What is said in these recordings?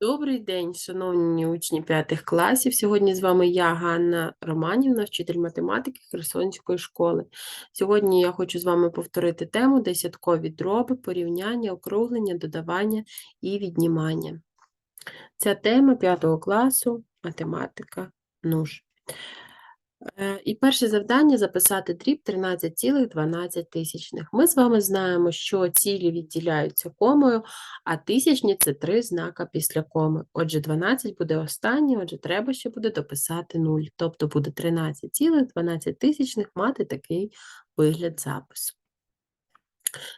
Добрий день, шановні учні п'ятих класів. Сьогодні з вами я, Ганна Романівна, вчитель математики Херсонської школи. Сьогодні я хочу з вами повторити тему десяткові дроби, порівняння, округлення, додавання і віднімання. Ця тема п'ятого класу математика НУШ. Е, І перше завдання записати дріб 13,12. Ми з вами знаємо, що цілі відділяються комою, а тисячні це три знака після коми. Отже, 12 буде останнє, отже, треба ще буде дописати 0. Тобто буде 13,12 мати такий вигляд запису.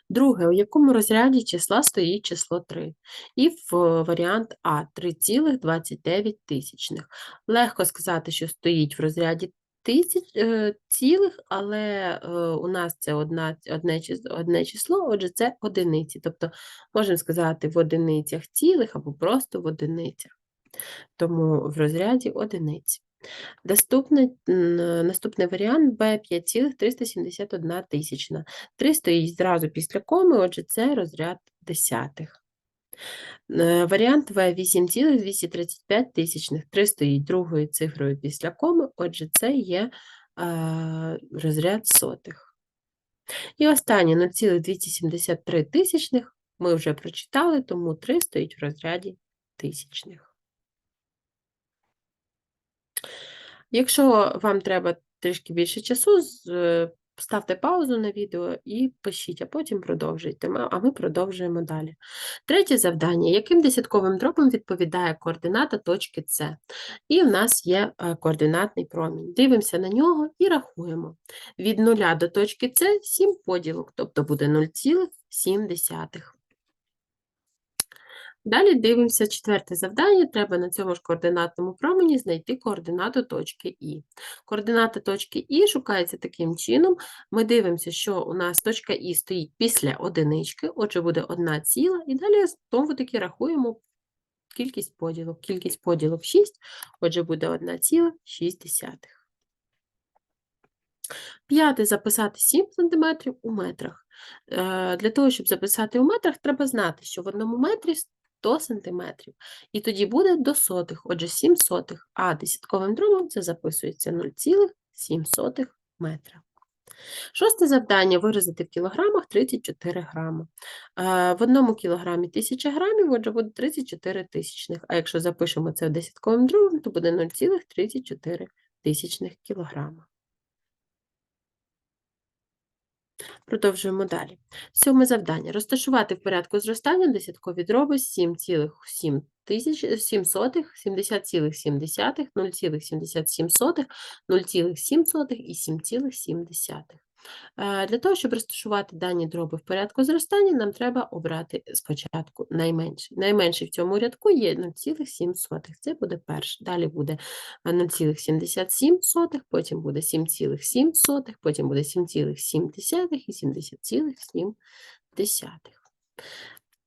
Друге, у якому розряді числа стоїть число 3? І в е, варіант А 3,29. Легко сказати, що стоїть в розряді тисяч е, цілих, але е, у нас це одна, одне, одне число, отже, це одиниці. Тобто можемо сказати в одиницях цілих або просто в одиницях. Тому в розряді одиниць. Наступний, наступний варіант Б 5,371 тисячна. 3 стоїть зразу після коми, отже, це розряд десятих. Е, Варіант В 8,235 тисячних. 3 стоїть другою цифрою після коми, отже, це є розряд сотих. І останнє 0,273 тисячних ми вже прочитали, тому 3 стоїть в розряді тисячних. Якщо вам треба трішки більше часу, ставте паузу на відео і пишіть, а потім продовжуйте. А ми продовжуємо далі. Третє завдання. Яким десятковим дробом відповідає координата точки С? І в нас є е, координатний промінь. Дивимося на нього і рахуємо. Від нуля до точки С 7 поділок, тобто буде 0,7. Далі дивимося четверте завдання. Треба на цьому ж координатному промені знайти координату точки І. Координата точки І шукається таким чином. Ми дивимося, що у нас точка І стоїть після одинички, отже, буде одна ціла, і далі знову таки рахуємо кількість поділок. Кількість поділок 6, отже, буде 1,6. П'яте записати 7 см у метрах. Е, Для того, щоб записати у метрах, треба знати, що в одному метрі 100 см. І тоді буде до сотих, отже, 7 сотих, а десятковим дробом це записується 0,7 метра. Шосте завдання виразити в кілограмах 34 грами. Е, В одному кілограмі 1000 грамів, отже, буде 34 тисячних. А якщо запишемо це в десятковим дробом, то буде 0,34 тисячних кілограма. Продовжуємо далі. Сьоме завдання. Розташувати в порядку зростання десяткові дроби 7,7 тисяч, 7 70,7, 0,77, 0,7 і 7,7. Е, Для того, щоб розташувати дані дроби в порядку зростання, нам треба обрати спочатку найменший. Найменший в цьому рядку є 0,7. Це буде перший. Далі буде е, 0,77, потім буде 7,7, потім буде 7,7 і 70,7.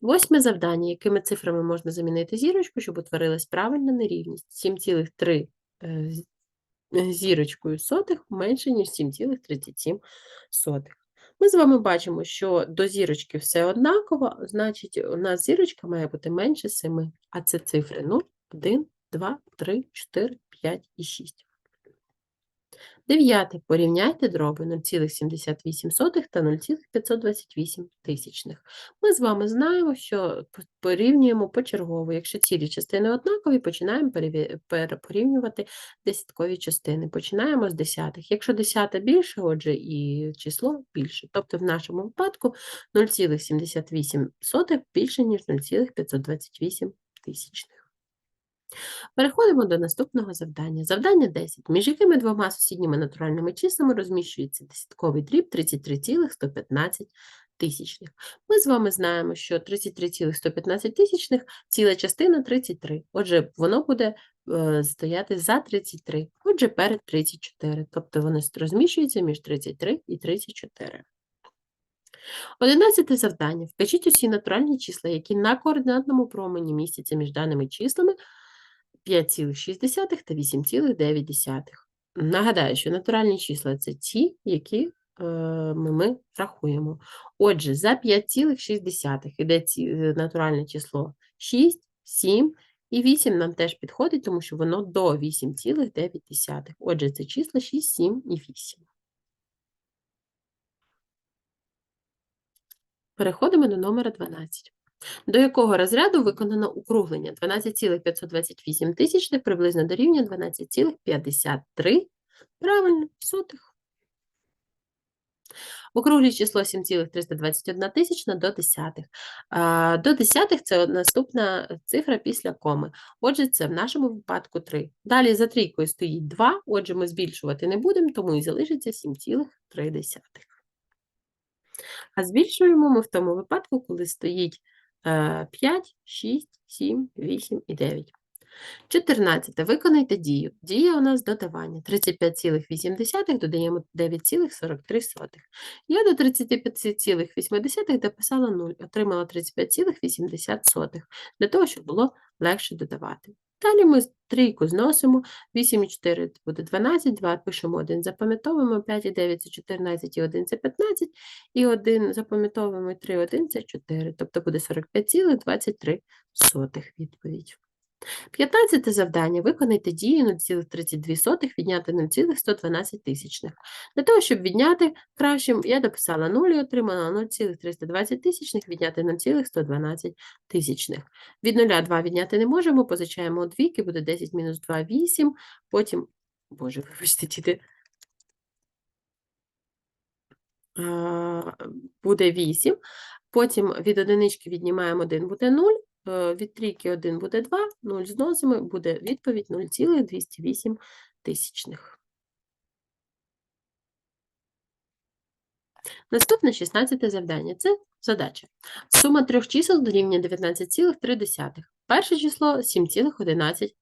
Восьме завдання. Якими цифрами можна замінити зірочку, щоб утворилась правильна нерівність? 7,3 е, з- е, зірочкою сотих менше, ніж 7,37. Ми з вами бачимо, що до зірочки все однаково, значить, у нас зірочка має бути менше 7, а це цифри 0, 1, 2, 3, 4, 5 і 6. Дев'яте. Порівняйте дроби 0,78 та 0,528 тисячних. Ми з вами знаємо, що порівнюємо почергово. Якщо цілі частини однакові, починаємо порівнювати десяткові частини. Починаємо з десятих. Якщо десята більше, отже, і число більше. Тобто в нашому випадку 0,78 більше, ніж 0,528 тисячних. Переходимо до наступного завдання. Завдання 10. Між якими двома сусідніми натуральними числами розміщується десятковий дріб 33,115 тисячних. Ми з вами знаємо, що 33,115 тисячних – ціла частина 33. Отже, воно буде е, стояти за 33. Отже, перед 34. Тобто вони с- розміщуються між 33 і 34. Одинадцяте завдання. Вкажіть усі натуральні числа, які на координатному промені містяться між даними числами 5,6 та 8,9. Нагадаю, що натуральні числа це ті, які е, ми, рахуємо. Отже, за 5,6 іде е, натуральне число 6, 7 І 8 нам теж підходить, тому що воно до 8,9. Отже, це числа 6, 7 і 8. Переходимо до номера 12. До якого розряду виконано округлення 12,528 тисячних приблизно дорівнює 12,53 правильно, сотих. Округлюй число 7,321 тисячна до десятих. До десятих – це наступна цифра після коми. Отже, це в нашому випадку 3. Далі за трійкою стоїть 2, отже, ми збільшувати не будемо, тому і залишиться 7,3. А збільшуємо ми в тому випадку, коли стоїть 5, 6, 7, 8 і 9. 14. Виконайте дію. Дія у нас додавання. 35,8 додаємо 9,43. Я до 35,8 дописала 0, отримала 35,80, для того, щоб було легше додавати. Далі ми трійку зносимо, 8 і 4 буде 12, 2 пишемо 1, запам'ятовуємо, 5 і 9 це 14, і 1 це 15, і 1 запам'ятовуємо, і 3, 1 це 4, тобто буде 45,23 відповідь. 15 завдання. Виконайте дію 0,32 відняти 0,112 тисячних. Для того, щоб відняти кращим, я дописала 0 і отримала 0,320 тисячних відняти 0,112 тисячних. Від 0 2 відняти не можемо, позичаємо двійки, буде 10 мінус 2 – 8, потім, боже, вибачте, діти, буде 8, потім від одинички віднімаємо 1, буде 0, Е, від трійки 1 буде 2, 0 зносимо, буде відповідь 0,208 тисячних. Наступне 16 завдання це задача. Сума трьох чисел дорівнює 19,3. Перше число 7,11,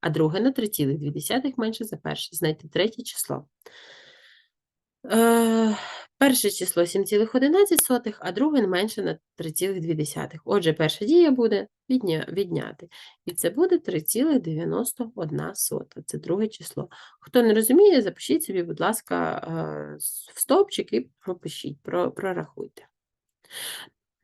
а друге на 3,2 менше за перше. Знайти третє число. Е, Перше число 7,11, а друге не менше на 3,2. Отже, перша дія буде відняти. І це буде 3,91. Це друге число. Хто не розуміє, запишіть собі, будь ласка, е, в стовпчик і пропишіть, прорахуйте.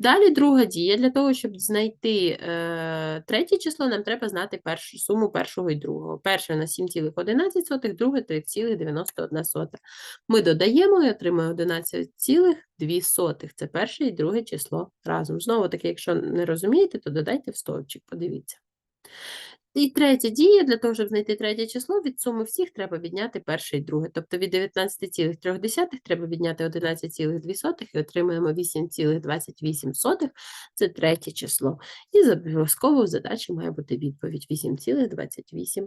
Далі друга дія. Для того, щоб знайти е, третє число, нам треба знати першу суму першого і другого. Перше на 7,11, друге 3,91. Ми додаємо і отримаємо 11,2. Це перше і друге число разом. Знову таки, якщо не розумієте, то додайте в стовпчик, подивіться. І третя дія, для того, щоб знайти третє число, від суми всіх треба відняти перше і друге. Тобто від 19,3 треба відняти 11,2 і отримаємо 8,28. Це третє число. І обов'язково в задачі має бути відповідь 8,28.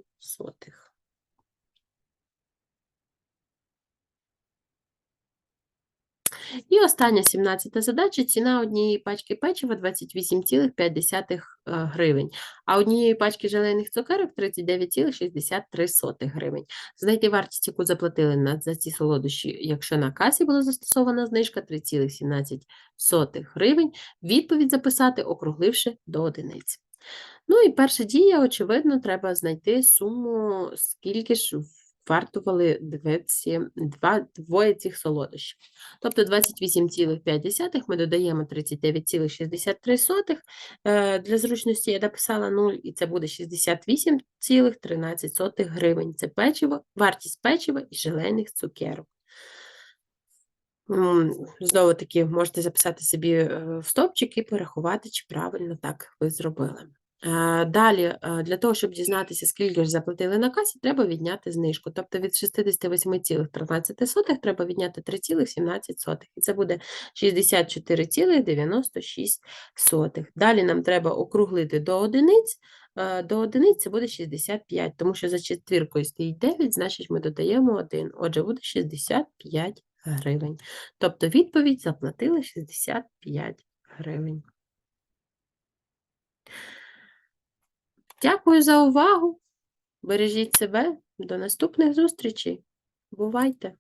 І остання 17 задача: ціна однієї пачки печива 28,5 е, гривень, а однієї пачки желейних цукерок 39,63 гривень. Знайти вартість, яку заплатили на, за ці солодощі, якщо на касі була застосована знижка 3,17 гривень, відповідь записати, округливши до одиниць. Ну і перша дія, очевидно, треба знайти суму, скільки ж вартували двоє цих солодощів. Тобто 28,5 ми додаємо 39,63. Е, для зручності я написала 0, і це буде 68,13 гривень. Це печиво, вартість печива і желейних цукерок. Знову таки, можете записати собі е, в стопчик і порахувати, чи правильно так ви зробили. Е, далі, е, для того, щоб дізнатися, скільки ж заплатили на касі, треба відняти знижку. Тобто від 68,13 треба відняти 3,17. І це буде 64,96. Далі нам треба округлити до одиниць. Е, до одиниць це буде 65, тому що за четвіркою стоїть 9, значить ми додаємо 1. Отже, буде 65 гривень. Тобто відповідь заплатили 65 гривень. Дякую за увагу. Бережіть себе. До наступних зустрічей. Бувайте!